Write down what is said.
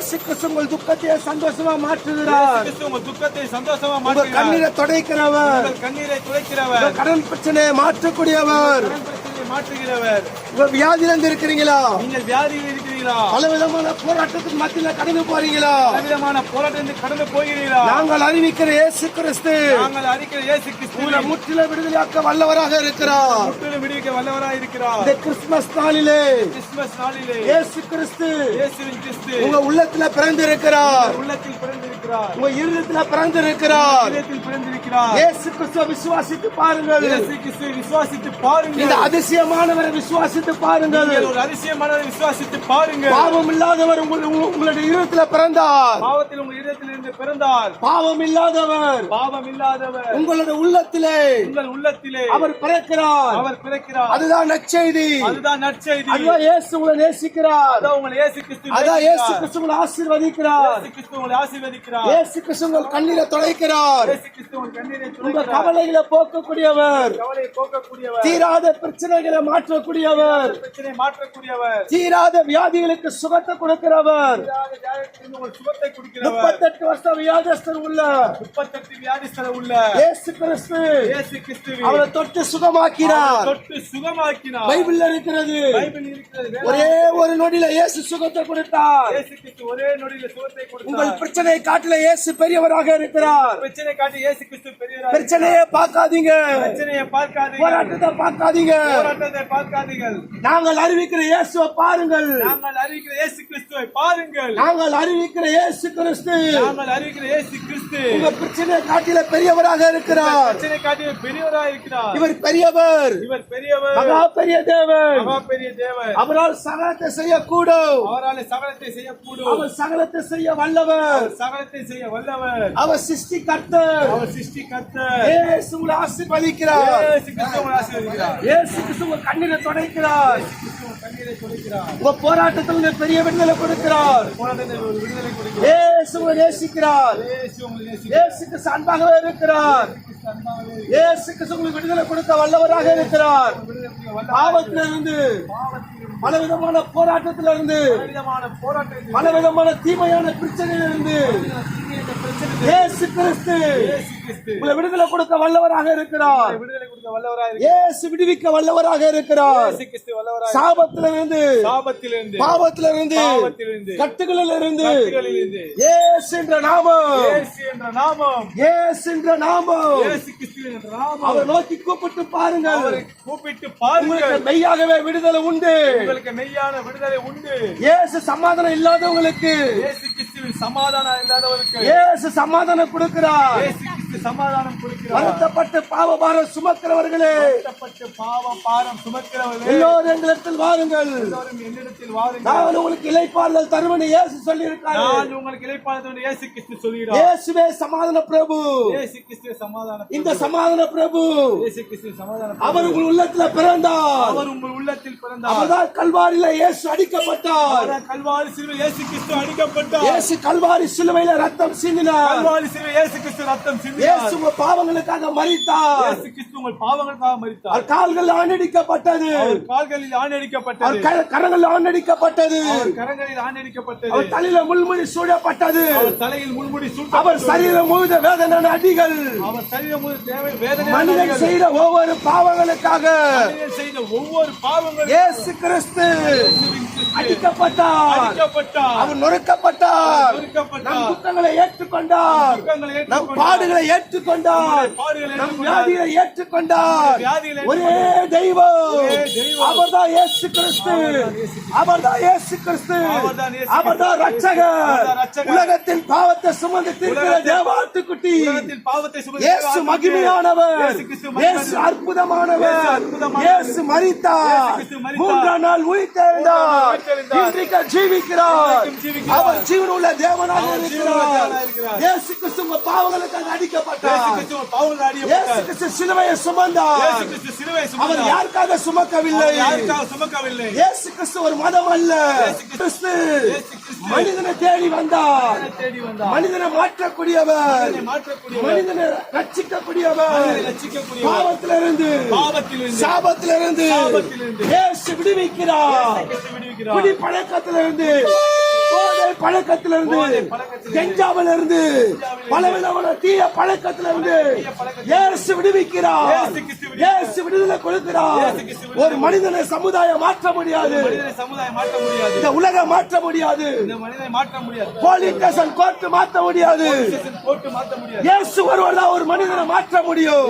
இயேசு கிறிஸ்து உங்கள் துக்கத்தை சந்தோஷமா மாற்றுகிறார். உங்கள் துக்கத்தை சந்தோஷமா மாற்றுகிறார். கண்ணீரை துடைக்கிறவர். கண்ணீரை துடைக்கிறவர். கடன் பிரச்சனையை மாற்றக்கூடியவர். மாற்றுகிறவர். உங்க வியாதியிலிருந்து இருக்கிறீங்களா நீங்கள் வியாதியில் இருக்கிறீர்களா? பல விதமான போராட்டத்துக்கு மத்தியில கடந்து போறீங்களா? பலவிதமான போராட்டத்தில் கடந்து போகிறீர்களா? நாங்கள் அறிவிக்கிற இயேசு கிறிஸ்து நாங்கள் அறிக்கிற இயேசு கிறிஸ்து உங்களை முற்றிலும் விடுதலையாக்க வல்லவராக இருக்கிறார். முற்றிலும் விடுவிக்க வல்லவராய் இருக்கிறார். இந்த கிறிஸ்துமஸ் நாளிலே கிறிஸ்துமஸ் நாளிலே இயேசு கிறிஸ்து இயேசுவின் கிறிஸ்து உங்க உள்ளத்துல பிறந்து இருக்கிறார் உள்ளத்தில் பிறந்திருக்கிறார். உங்க இருதயத்துல பிறந்து இருக்கிறார் இதயத்தில் பிறந்திருக்கிறார். இயேசு கிறிஸ்துவ விசுவாசித்து பாருங்கள். இயேசு கிறிஸ்துவை விசுவாசித்து பாருங்கள். இந்த அதிசயமானவரை விசுவாசித்து பாருங்கள். நீங்கள் ஒரு அதிசயமானதை விசுவாசித்து பாருங்கள். பாவம் இல்லாதவர் உங்கள் உங்கள்- உங்களுடைய இருதயத்துல பிறந்தார். பாவத்தில் உங்கள் இதயத்தில் இருந்து பிறந்தார். பாவம் இல்லாதவர் பாவம் இல்லாதவர் உங்களுடைய உள்ளத்திலே உங்கள் உள்ளத்திலே அவர் பிறக்கிறார். அவர் பிறக்கிறார். அதுதான் நற்செய்தி. அதுதான் நற்செய்தி. அதுதான் இயேசு உங்களை நேசிக்கிறார். அதான் உங்களை இயேசு கிறிஸ்து அதான் இயேசு. கிறிஸ்து உங்களை ஆசீர்வதிக்கிறார். இயேசு கிறிஸ்து உங்களை ஆசீர்வதிக்கிறார். இயேசு கிறிஸ்து உங்கள் கண்ணீரை துடைக்கிறார் இயேசு கிறிஸ்து உங்கள் கண்ணீரை உங்க துடைக்கிறார் கவலைகளை போக்கக்கூடியவர். கவலையை போக்கக்கூடியவர். தீராத பிரச்சனைகளை மாற்றக்கூடியவர். பிரச்சனை மாற்றக்கூடியவர். தீராத வியாதிகளுக்கு சுகத்தை கொடுக்கிறவர். உங்கள் சுகத்தை கொடுக்கிறவர். முப்பத்தெட்டு வருஷம் வியாதஸ்தர் உள்ள. முப்பத்தெட்டு வியாதிஸ்தர உள்ள. இயேசு கிறிஸ்து. இயேசு கிறிஸ்துவை. அவரை தொட்டு சுகமாக்கினார். தொட்டு சுகமாக்கினார். பைபிள்ல இருக்கிறது. பைபிள் இருக்கிறது. ஒரே ஒரு நொடியில இயேசு சுகத்தை கொடுத்தார். இயேசு கிறிஸ்து ஒரே நொடியில சுகத்தை உங்கள் கொடுத்தார் பிரச்சனையை காட்டில இயேசு பெரியவராக இருக்கிறார். பிரச்சனை காட்டி இயேசு கிறிஸ்து பெரியவராக பிரச்சனையை பார்க்காதீங்க. பிரச்சனையை பார்க்காதீங்க. போராட்டத்தை பார்க்காதீங்க. போராட்டத்தை பார்க்காதீர்கள். நாங்கள் அறிவிக்கிற இயேசுவை பாருங்கள். நாங்கள் அறிவிக்கிற இயேசு கிறிஸ்துவை பாருங்கள். நாங்கள் அறிவிக்கிற இயேசு கிறிஸ்து. நாங்கள் அறிவிக்கிற இயேசு கிறிஸ்து. உங்க பிரச்சனையை காட்டில பெரியவராக இருக்கிறார். பிரச்சனை காட்டி பெரியவராக இருக்கிறார். இவர் பெரியவர். இவர் பெரியவர். மகா பெரிய தேவன். மகா பெரிய தேவர் அவரால் சகலத்தை செய்யக்கூடும். அவரால் சகலத்தை செய்யக்கூடும். அவர் சகலத்தை செய்ய வல்லவர். சகலத்தை செய்ய வல்லவர். அவர் சிருஷ்டி கர்த்தர் அவர் சிருஷ்டி கர்த்தர் இயேசு உங்களை ஆசீர்வதிக்கிறார். இயேசு கிறிஸ்து உங்களை ஆசீர்வதிக்கிறார். இயேசு கிறிஸ்து உங்க கண்ணீரை துடைக்கிறார் உங்கள் கண்ணீரை துடைக்கிறார் உங்க போராட்டத்தில் உங்க பெரிய விடுதலை கொடுக்கிறார். போராட்டத்தில் நேசிக்கிறார். இயேசு உங்களை இருக்கிறார். கிறிஸ்து உங்களுக்கு விடுதலை கொடுக்க வல்லவராக இருக்கிறார். விடுதலை கொடுக்க வல்ல பாவத்திலிருந்து பலவிதமான போராட்டத்திலிருந்து விதமான பலவிதமான தீமையான பிரச்சனையிலிருந்து இயேசு கிறிஸ்து இயேசு கிறிஸ்து உங்களை விடுதலை கொடுக்க வல்லவராக இருக்கிறார். இயேசு விடுவிக்க வல்லவராக இருக்கிறார் சாபத்திலிருந்து சாபத்திலிருந்து பாவத்திலிருந்து கட்டுகளிலிருந்து இயேசு என்ற நாமம். இயேசு என்ற நாமம். இயேசு என்ற நாமம். இயேசு கிறிஸ்து என்ற நாமம். அவர் நோக்கி கூப்பிட்டு பாருங்கள். அவரை கூப்பிட்டு பாருங்கள். மெய்யாகவே விடுதலை உண்டு. உங்களுக்கு மெய்யான விடுதலை உண்டு. இயேசு சமாதானம் இல்லாதவங்களுக்கு இயேசு கிறிஸ்துவின் சமாதானம் இல்லாதவருக்கு இயேசு சமாதானம் கொடுக்கிறார். இயேசு சமாதானம் வருத்தப்பட்டு பாவபாரம் சுமக்கிறவர்களே. வருத்தப்பட்டு பாவம் பாரம் சுமக்கிறவர்களே. எல்லோரும் எங்களிடத்தில் வாருங்கள். எல்லோரும் என்னிடத்தில் வாருங்கள். நான் உங்களுக்கு இலைப்பாறுதல் தருவனை இயேசு சொல்லி இருக்காரு நான் உங்களுக்கு இழைப்பாளர் இயேசு கிறிஸ்து சொல்கிறார் இயேசுவே சமாதான பிரபு. இயேசு கிறிஸ்து சமாதானம் இந்த சமாதான பிரபு இயேசு கிறிஸ்து சமாதானம் அவர் உங்கள் உள்ளத்துல பிறந்தார். அவர் உங்கள் உள்ளத்தில் பிறந்தார். அவர்தான் கல்வாரியில இயேசு அடிக்கப்பட்டார். கல்வாரி சிலுவை இயேசு கிறிஸ்து அடிக்கப்பட்டார். இயேசு கல்வாரி சிலுவையில ரத்தம் சிந்தினார். கல்வாரி சிலுவை இயேசு கிறிஸ்து ரத்தம் சிந்தினார். இயேசு பாவங்களுக்காக மறித்தார் இயேசு கிறிஸ்து உங்கள் பாவங்களுக்காக மரித்தார். அவர் கால்கள் ஆணடிக்கப்பட்டது அவர் கால்களில் அவர் ஆணடிக்கப்பட்டது க- கரங்கள் ஆணடிக்கப்பட்டது அவர் கரங்களில் ஆணடிக்கப்பட்டது அவர் தலையில முள்முடி சூழப்பட்டது அவர் தலையில் முள்முடி அவர் சூட்டப்பட்டது சரீரம் முழுத வேதனை அடிகள். அவர் சரீரம் தேவை வேதனை மனிதன் செய்த ஒவ்வொரு பாவங்களுக்காக செய்த ஒவ்வொரு பாவங்களும் இயேசு கிறிஸ்து அடிக்கப்பட்டார். அடிக்கப்பட்டார். அவர் நொறுக்கப்பட்டார். நொறுக்கப்பட்டார். துக்கங்களை ஏற்றுக்கொண்டார் நம். பாடுகளை ஏற்றுக்கொண்டார் நம். வியாதிகளை ஏற்றுக்கொண்டார் ஒரே தெய்வம். அவர்தான் இயேசு கிறிஸ்து அவர்தான் இயேசு கிறிஸ்து அவர்தான். ரட்சகர். உலகத்தின் பாவத்தை சுமந்து தீர்க்கிற உலகத்தில் பாவத்தை சுமந்து இயேசு மகிமையானவர் இயேசு அற்புதமானவர். இயேசு மரித்தார். மூன்றாம் நாள் உயிர்த்தெழுந்தார் உயிர்த்தெழுந்தார். இன்றைக்கு ஜீவிக்கிறார். அவர் ஜீவனுள்ள தேவனாக இருக்கிறார். இயேசு கிறிஸ்து உங்க பாவங்களுக்காக இயேசு அடிக்கப்பட்டார். கிறிஸ்து பாவங்கள் இயேசு அடிக்கப்பட்டார். கிறிஸ்து சிலுவையை சுமந்தார். இயேசு கிறிஸ்து அவர் யாருக்காக சுமக்கவில்லை? யாருக்காக சுமக்கவில்லை? இயேசு கிறிஸ்து ஒரு மதம் அல்ல. இயேசு கிறிஸ்து. இயேசு கிறிஸ்து மனிதனை தேடி வந்தார். மனிதனை மாற்றக்கூடியவர். மனிதனை ரட்சிக்கக்கூடியவர். பாவத்திலிருந்து. சாபத்திலிருந்து. இயேசு விடுவிக்கிறார். குடி பழக்கத்திலிருந்து பழக்கத்திலிருந்து கெஞ்சாவிலிருந்து பலவிதமான தீய பழக்கத்திலிருந்து இயேசு விடுவிக்கிறார். இயேசு விடுதலை கொடுக்கிறார். ஒரு மனிதனை சமுதாயம் மாற்ற முடியாது. இந்த உலகம் மாற்ற முடியாது. போலீஸ் ஸ்டேஷன் கோர்ட் மாற்ற முடியாது. போட்டு மாற்ற முடியாது. இயேசு ஒருவர் தான் ஒரு மனிதனை மாற்ற முடியும்.